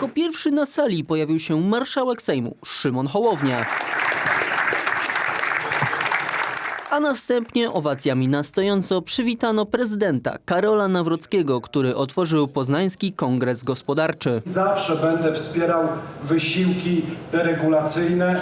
Jako pierwszy na sali pojawił się marszałek Sejmu Szymon Hołownia. A następnie owacjami na stojąco przywitano prezydenta Karola Nawrockiego, który otworzył Poznański Kongres Gospodarczy. Zawsze będę wspierał wysiłki deregulacyjne,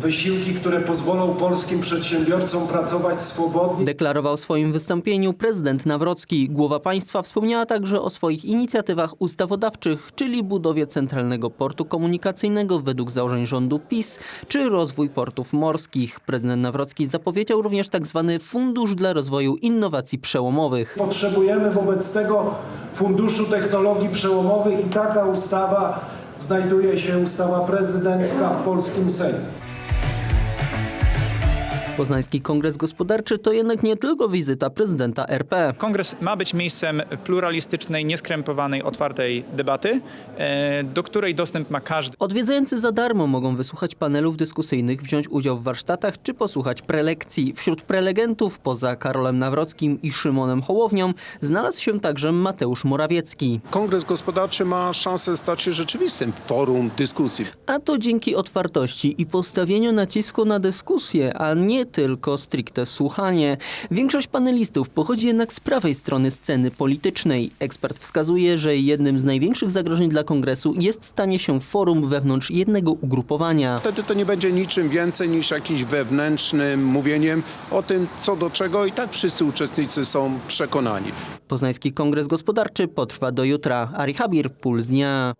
wysiłki, które pozwolą polskim przedsiębiorcom pracować swobodnie. Deklarował w swoim wystąpieniu prezydent Nawrocki. Głowa państwa wspomniała także o swoich inicjatywach ustawodawczych, czyli budowie Centralnego Portu Komunikacyjnego według założeń rządu PiS, czy rozwój portów morskich. Prezydent Nawrocki zapowiedział również tzw. Fundusz dla Rozwoju Innowacji Przełomowych. Potrzebujemy wobec tego Funduszu Technologii Przełomowych i taka ustawa znajduje się, ustawa prezydencka w polskim Sejmie. Poznański Kongres Gospodarczy to jednak nie tylko wizyta prezydenta RP. Kongres ma być miejscem pluralistycznej, nieskrępowanej, otwartej debaty, e, do której dostęp ma każdy. Odwiedzający za darmo mogą wysłuchać panelów dyskusyjnych, wziąć udział w warsztatach czy posłuchać prelekcji. Wśród prelegentów, poza Karolem Nawrockim i Szymonem Hołownią, znalazł się także Mateusz Morawiecki. Kongres Gospodarczy ma szansę stać się rzeczywistym forum dyskusji. A to dzięki otwartości i postawieniu nacisku na dyskusję, a nie tylko stricte słuchanie. Większość panelistów pochodzi jednak z prawej strony sceny politycznej. Ekspert wskazuje, że jednym z największych zagrożeń dla kongresu jest stanie się forum wewnątrz jednego ugrupowania. Wtedy to nie będzie niczym więcej niż jakimś wewnętrznym mówieniem o tym, co do czego i tak wszyscy uczestnicy są przekonani. Poznański Kongres Gospodarczy potrwa do jutra. Ari Habir, Puls Dnia.